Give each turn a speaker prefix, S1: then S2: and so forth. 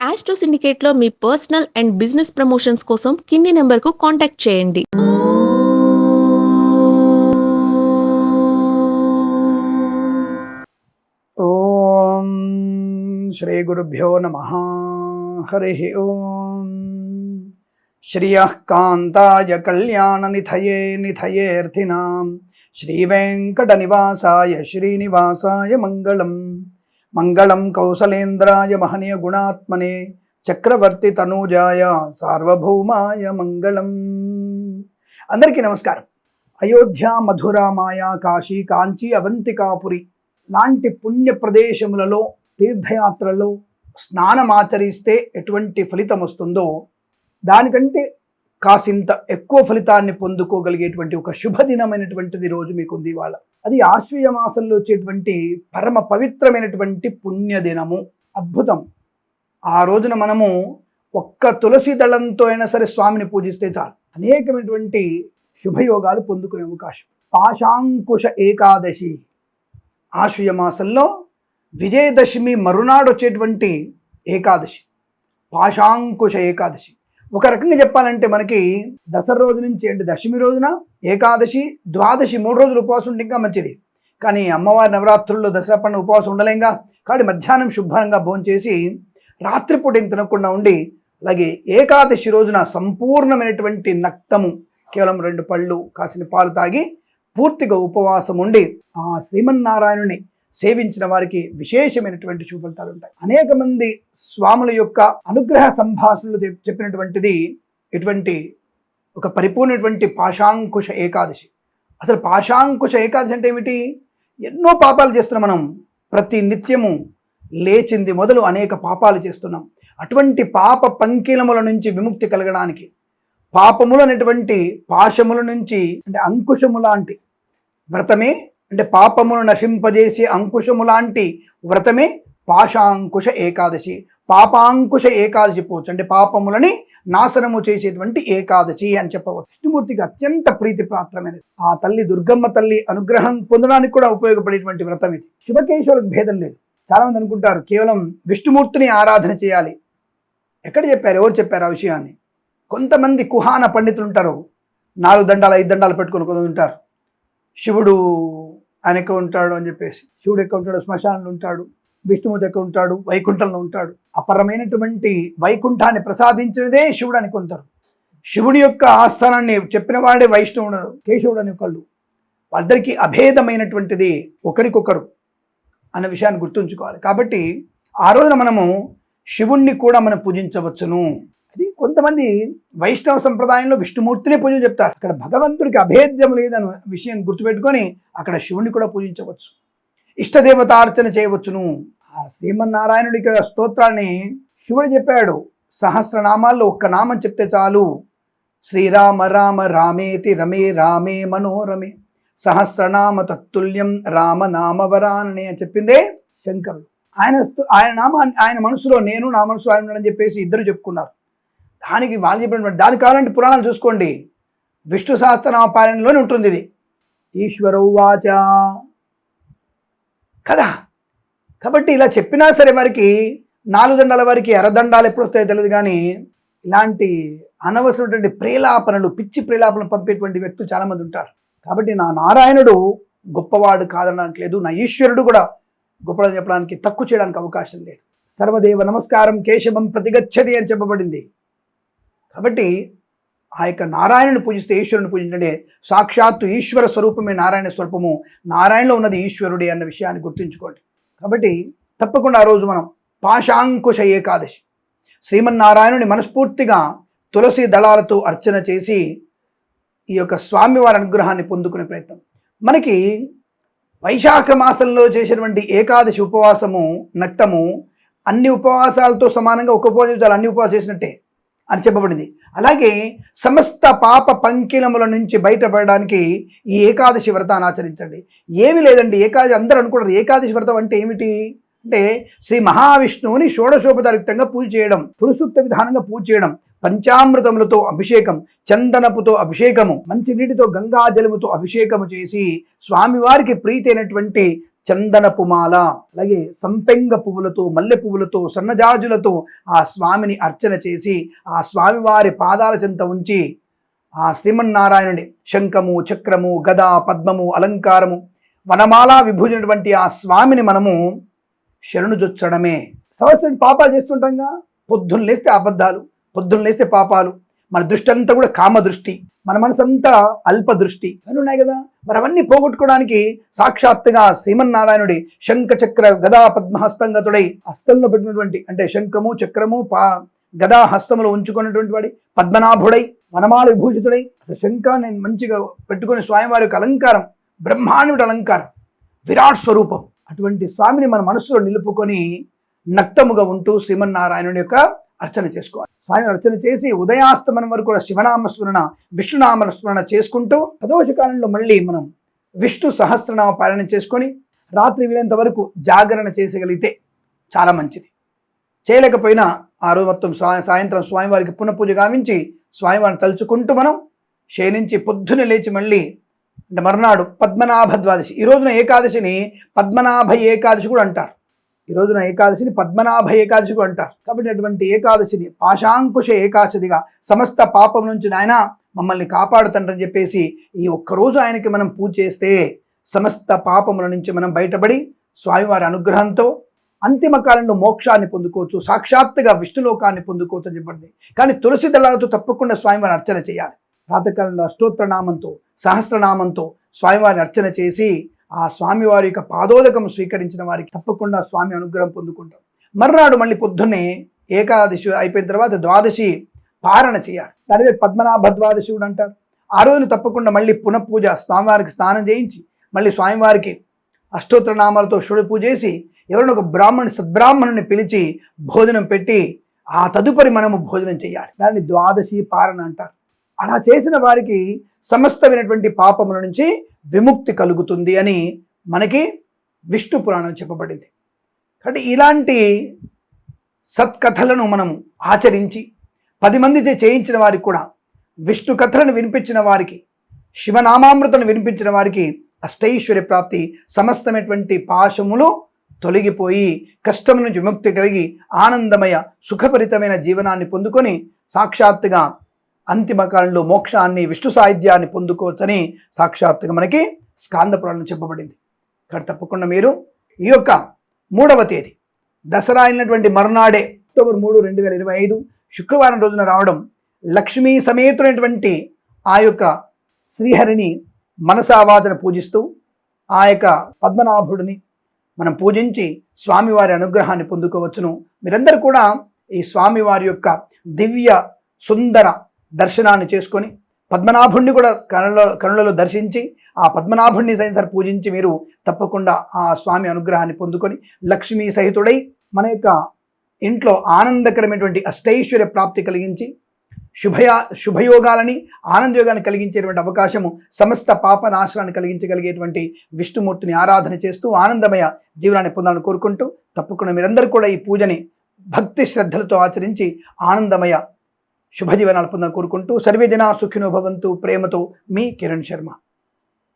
S1: Astro సిండికేట్లో మీ personal and business promotions కోసం కింది నెంబర్కు కాంటాక్ట్ చేయండి.
S2: ఓం శ్రీ గురుభ్యో నమ. హరి ఓం. శ్రియ కాంతాయ కళ్యాణ నిథయే నిథయేర్థినాం శ్రీవేంకట నివాసాయ శ్రీనివాసాయ మంగళం. మంగళం కౌసలేంద్రాయ మహనీయ గుణాత్మనే చక్రవర్తి తనూజాయ సార్వభౌమాయ మంగళం. అందరికీ నమస్కారం. అయోధ్య మధుర మాయా కాశీ కాంచీ అవంతికాపురి లాంటి పుణ్య ప్రదేశములలో తీర్థయాత్రలో స్నానమాచరిస్తే ఎటువంటి ఫలితం వస్తుందో దానికంటే కాసింత ఎక్కువ ఫలితాన్ని పొందుకోగలిగేటువంటి ఒక శుభదినమైనటువంటిది రోజు మీకు ఉంది ఇవాళ. అది ఆశ్వీయ మాసంలో వచ్చేటువంటి పరమ పవిత్రమైనటువంటి పుణ్యదినము. అద్భుతం. ఆ రోజున మనము ఒక్క తులసి దళంతో అయినా సరే స్వామిని పూజిస్తే చాలు. అనేకమైనటువంటి శుభయోగాలు పొందుకునే అవకాశం. పాశాంకుశ ఏకాదశి. ఆశ్వయ మాసంలో విజయదశమి మరునాడు వచ్చేటువంటి ఏకాదశి. పాశాంకుశ ఏకాదశి. ఒక రకంగా చెప్పాలంటే మనకి దసరా రోజు నుంచి ఏంటి? దశమి రోజున ఏకాదశి ద్వాదశి మూడు రోజులు ఉపవాసం ఉంటే ఇంకా మంచిది. కానీ అమ్మవారి నవరాత్రుల్లో దసరా పండుగ ఉపవాసం ఉండలేంగా. కాబట్టి మధ్యాహ్నం శుభ్రంగా భోంచేసి రాత్రిపూట ఏం తినకుండా ఉండి అలాగే ఏకాదశి రోజున సంపూర్ణమైనటువంటి నక్తము కేవలం రెండు పళ్ళు కాసిన పాలు తాగి పూర్తిగా ఉపవాసం ఉండి ఆ శ్రీమన్నారాయణుని సేవించిన వారికి విశేషమైనటువంటి శుభ ఉంటాయి. అనేక మంది స్వాముల యొక్క అనుగ్రహ సంభాషణలు చెప్పినటువంటిది ఇటువంటి ఒక పరిపూర్ణటువంటి పాశాంకుశ ఏకాదశి. అసలు పాశాంకుశ ఏకాదశి అంటే ఏమిటి? ఎన్నో పాపాలు చేస్తున్నాం మనం. ప్రతి నిత్యము లేచింది మొదలు అనేక పాపాలు చేస్తున్నాం. అటువంటి పాప పంకిలముల నుంచి విముక్తి కలగడానికి పాపములు అనేటువంటి పాశముల నుంచి అంటే అంకుశము లాంటి వ్రతమే అంటే పాపమును నశింపజేసే అంకుశము లాంటి వ్రతమే పాశాంకుశ ఏకాదశి. పాపాంకుశ ఏకాదశి పోవచ్చు. అంటే పాపములని నాశనము చేసేటువంటి ఏకాదశి అని చెప్పవచ్చు. విష్ణుమూర్తికి అత్యంత ప్రీతిపాత్రమైనది ఆ తల్లి దుర్గమ్మ తల్లి అనుగ్రహం పొందడానికి కూడా ఉపయోగపడేటువంటి వ్రతం ఇది. శివకేశవులకు భేదం లేదు. చాలామంది అనుకుంటారు కేవలం విష్ణుమూర్తిని ఆరాధన చేయాలి. ఎక్కడ చెప్పారు? ఎవరు చెప్పారు ఆ విషయాన్ని? కొంతమంది కుహాన పండితులు ఉంటారు. నాలుగు దండాలు ఐదు దండాలు పెట్టుకొని కొంతమంది ఉంటారు. శివుడు ఆయన ఎక్కడ ఉంటాడు అని చెప్పేసి. శివుడు ఎక్కడ ఉంటాడు? శ్మశానంలో ఉంటాడు. విష్ణుమూర్తి ఎక్కడ ఉంటాడు? వైకుంఠంలో ఉంటాడు. అపరమైనటువంటి వైకుంఠాన్ని ప్రసాదించినదే శివుడు అని కొంటారు శివుడి యొక్క ఆస్థానాన్ని చెప్పిన వాడే వైష్ణవుడు కేశవుడు అని ఒకళ్ళు. వాళ్ళిద్దరికీ అభేదమైనటువంటిది ఒకరికొకరు అన్న విషయాన్ని గుర్తుంచుకోవాలి. కాబట్టి ఆ రోజున మనము శివుణ్ణి కూడా మనం పూజించవచ్చును. కొంతమంది వైష్ణవ సంప్రదాయంలో విష్ణుమూర్తిని పూజ చెప్తారు. అక్కడ భగవంతుడికి అభేద్యం లేదన్న విషయం గుర్తుపెట్టుకొని అక్కడ శివుణ్ణి కూడా పూజించవచ్చు. ఇష్టదేవతార్చన చేయవచ్చును. ఆ శ్రీమన్నారాయణుడికి స్తోత్రాన్ని శివుడు చెప్పాడు. సహస్రనామాల్లో ఒక్క నామం చెప్తే చాలు. శ్రీరామ రామ రామేతి రమే రామే మనోరమే. సహస్రనామ తత్తుల్యం రామ నామవరానని అని చెప్పిందే శంకరుడు. ఆయన ఆయన నామాన్ని ఆయన మనసులో నేను నా మనసు ఆయన అని చెప్పేసి ఇద్దరు చెప్పుకున్నారు. దానికి వాళ్ళు చెప్పినటువంటి దానికి కావాలంటే పురాణాలు చూసుకోండి. విష్ణు సహస్రనామ ఉంటుంది ఇది. ఈశ్వరౌవాచ కదా? కాబట్టి ఇలా చెప్పినా సరే వారికి నాలుగు దండాల వారికి ఎర్రదండాలు ఎప్పుడు వస్తాయో తెలియదు కానీ ఇలాంటి అనవసరమైనటువంటి ప్రేలాపనలు పిచ్చి ప్రేలాపనలు పంపేటువంటి వ్యక్తులు చాలామంది ఉంటారు. కాబట్టి నా నారాయణుడు గొప్పవాడు కాదనడానికి లేదు నా ఈశ్వరుడు కూడా గొప్పవాడు చెప్పడానికి తక్కువ చేయడానికి అవకాశం లేదు. సర్వదేవ నమస్కారం కేశవం ప్రతిగచ్చది అని చెప్పబడింది. కాబట్టి ఆ యొక్క నారాయణుని పూజిస్తే ఈశ్వరుని పూజించండి. సాక్షాత్తు ఈశ్వర స్వరూపమే నారాయణ స్వరూపము. నారాయణలో ఉన్నది ఈశ్వరుడే అన్న విషయాన్ని గుర్తుంచుకోండి. కాబట్టి తప్పకుండా ఆ రోజు మనం పాశాంకుశ ఏకాదశి. శ్రీమన్నారాయణుని మనస్ఫూర్తిగా తులసి దళాలతో అర్చన చేసి ఈ యొక్క స్వామివారి అనుగ్రహాన్ని పొందుకునే ప్రయత్నం. మనకి వైశాఖ మాసంలో చేసినటువంటి ఏకాదశి ఉపవాసము నక్తము అన్ని ఉపవాసాలతో సమానంగా ఒక ఉపవాసం అన్ని ఉపవాసం చేసినట్టే. అని చెప్పబడింది. అలాగే సమస్త పాప పంకిలముల నుంచి బయటపడడానికి ఈ ఏకాదశి వ్రతాన్ని ఆచరించండి. ఏమీ లేదండి ఏకాదశి అందరూ అనుకుంటారు. ఏకాదశి వ్రతం అంటే ఏమిటి? అంటే శ్రీ మహావిష్ణువుని షోడశోపచారిక్తంగా పూజ చేయడం పురుషుత్వ విధానంగా పూజ చేయడం పంచామృతములతో అభిషేకం చందనపుతో అభిషేకము మంచి నీటితో గంగాజలముతో అభిషేకము చేసి స్వామివారికి ప్రీతి అయినటువంటి చందనపు మాల అలాగే సంపెంగ పువ్వులతో మల్లె పువ్వులతో సన్నజాజులతో ఆ స్వామిని అర్చన చేసి ఆ స్వామివారి పాదాల చెంత ఉంచి ఆ శ్రీమన్నారాయణుడి శంఖము చక్రము గద పద్మము అలంకారము వనమాల విభూజినటువంటి ఆ స్వామిని మనము శరణుజొచ్చడమే సంవత్సరం పాపాలు చేస్తుంటాంగా? పొద్దున్న లేస్తే అబద్ధాలు పొద్దున్న లేస్తే పాపాలు మన దృష్టి అంతా కూడా కామ దృష్టి మన మనసంతా అల్ప దృష్టి అని ఉన్నాయి కదా. మరి అవన్నీ పోగొట్టుకోవడానికి సాక్షాత్తుగా శ్రీమన్నారాయణుడి శంఖ చక్ర గదా పద్మహస్తంగతుడై హస్తంలో పెట్టినటువంటి అంటే శంఖము చక్రము పా గదా హస్తములు ఉంచుకున్నటువంటి వాడి పద్మనాభుడై వనమాల విభూషితుడై శంఖ నేను మంచిగా పెట్టుకుని స్వామివారి యొక్క అలంకారం బ్రహ్మాండుడి అలంకారం విరాట్ స్వరూపం. అటువంటి స్వామిని మన మనసులో నిలుపుకొని నక్తముగా ఉంటూ శ్రీమన్నారాయణుని యొక్క అర్చన చేసుకోవాలి. స్వామి అర్చన చేసి ఉదయాస్తమనం వరకు కూడా శివనామ స్మరణ విష్ణునామ స్మరణ చేసుకుంటూ ప్రదోష కాలంలో మళ్ళీ మనం విష్ణు సహస్రనామ పాలన చేసుకొని రాత్రి వీలంత వరకు జాగరణ చేసగలిగితే చాలా మంచిది. చేయలేకపోయినా ఆ రోజు మొత్తం సాయంత్రం స్వామివారికి పునఃపూజ గావించి స్వామివారిని తలుచుకుంటూ మనం శయనించి పొద్దున లేచి మళ్ళీ అంటే మర్నాడు పద్మనాభ ద్వాదశి. ఈ రోజున ఏకాదశిని పద్మనాభ ఏకాదశి కూడా అంటారు. ఈ రోజున ఏకాదశిని పద్మనాభ ఏకాదశి అంటారు. కాబట్టి అటువంటి ఏకాదశిని పాశాంకుశ ఏకాదశిగా సమస్త పాపం నుంచి నాయన మమ్మల్ని కాపాడుతండ్రని చెప్పేసి ఈ ఒక్కరోజు ఆయనకి మనం పూజ చేస్తే సమస్త పాపముల నుంచి మనం బయటపడి స్వామివారి అనుగ్రహంతో అంతిమ కాలంలో మోక్షాన్ని పొందుకోవచ్చు సాక్షాత్తుగా విష్ణులోకాన్ని పొందుకోవచ్చు అని చెప్పండి కానీ తులసి దళాలతో తప్పకుండా స్వామివారిని అర్చన చేయాలి. ప్రాతకాలంలో అష్టోత్తరనామంతో సహస్రనామంతో స్వామివారిని అర్చన చేసి ఆ స్వామివారి యొక్క పాదోదకం స్వీకరించిన వారికి తప్పకుండా స్వామి అనుగ్రహం పొందుకుంటాం. మర్నాడు మళ్ళీ పొద్దున్నే ఏకాదశి అయిపోయిన తర్వాత ద్వాదశి పారణ చేయాలి. దానివే పద్మనాభ ద్వాదశి కూడా అంటారు. ఆ రోజున తప్పకుండా మళ్ళీ పునఃపూజ స్వామివారికి స్నానం చేయించి మళ్ళీ స్వామివారికి అష్టోత్తర నామాలతో షుడు పూజ చేసి ఎవరైనా ఒక బ్రాహ్మణి సద్బ్రాహ్మణుని పిలిచి భోజనం పెట్టి ఆ తదుపరి మనము భోజనం చేయాలి. దాన్ని ద్వాదశి పారణ అంటారు. అలా చేసిన వారికి సమస్తమైనటువంటి పాపముల నుంచి విముక్తి కలుగుతుంది అని మనకి విష్ణు పురాణం చెప్పబడింది. కాబట్టి ఇలాంటి సత్కథలను మనం ఆచరించి పది మందిచే చేయించిన వారికి కూడా విష్ణు కథలను వినిపించిన వారికి శివనామామృతను వినిపించిన వారికి అష్టైశ్వర్య ప్రాప్తి సమస్తమైనటువంటి పాశములు తొలగిపోయి కష్టం నుంచి విముక్తి కలిగి ఆనందమయ సుఖభరితమైన జీవనాన్ని పొందుకొని సాక్షాత్తుగా అంతిమ కాలంలో మోక్షాన్ని విష్ణు సాహిత్యాన్ని పొందుకోవచ్చని సాక్షాత్తుగా మనకి స్కాంద పురాణం చెప్పబడింది. ఇక్కడ తప్పకుండా మీరు ఈ యొక్క మూడవ తేదీ దసరా అయినటువంటి మరునాడే అక్టోబర్ మూడు రెండు వేల ఇరవై ఐదు శుక్రవారం రోజున రావడం లక్ష్మీ సమేతుడైనటువంటి ఆ యొక్క శ్రీహరిని మనసావాదన పూజిస్తూ ఆ యొక్క పద్మనాభుడిని మనం పూజించి స్వామివారి అనుగ్రహాన్ని పొందుకోవచ్చును. మీరందరూ కూడా ఈ స్వామివారి యొక్క దివ్య సుందర దర్శనాన్ని చేసుకొని పద్మనాభుణ్ణి కూడా కనులలో కనులలో దర్శించి ఆ పద్మనాభుణ్ణి సైన్సర్ పూజించి మీరు తప్పకుండా ఆ స్వామి అనుగ్రహాన్ని పొందుకొని లక్ష్మీ సహితుడై మన యొక్క ఇంట్లో ఆనందకరమైనటువంటి అష్టైశ్వర్య ప్రాప్తి కలిగించి శుభయా శుభయోగాలని ఆనందయోగాన్ని కలిగించేటువంటి అవకాశము సమస్త పాప నాశనాన్ని కలిగించగలిగేటువంటి విష్ణుమూర్తిని ఆరాధన చేస్తూ ఆనందమయ జీవనాన్ని పొందాలని కోరుకుంటూ తప్పకుండా మీరందరూ కూడా ఈ పూజని భక్తి శ్రద్ధలతో ఆచరించి ఆనందమయ శుభజీవనాలు పొందాలని కోరుకుంటూ సర్వే జనా సుఖినో భవంతు ప్రేమతో మీ కిరణ్ శర్మ.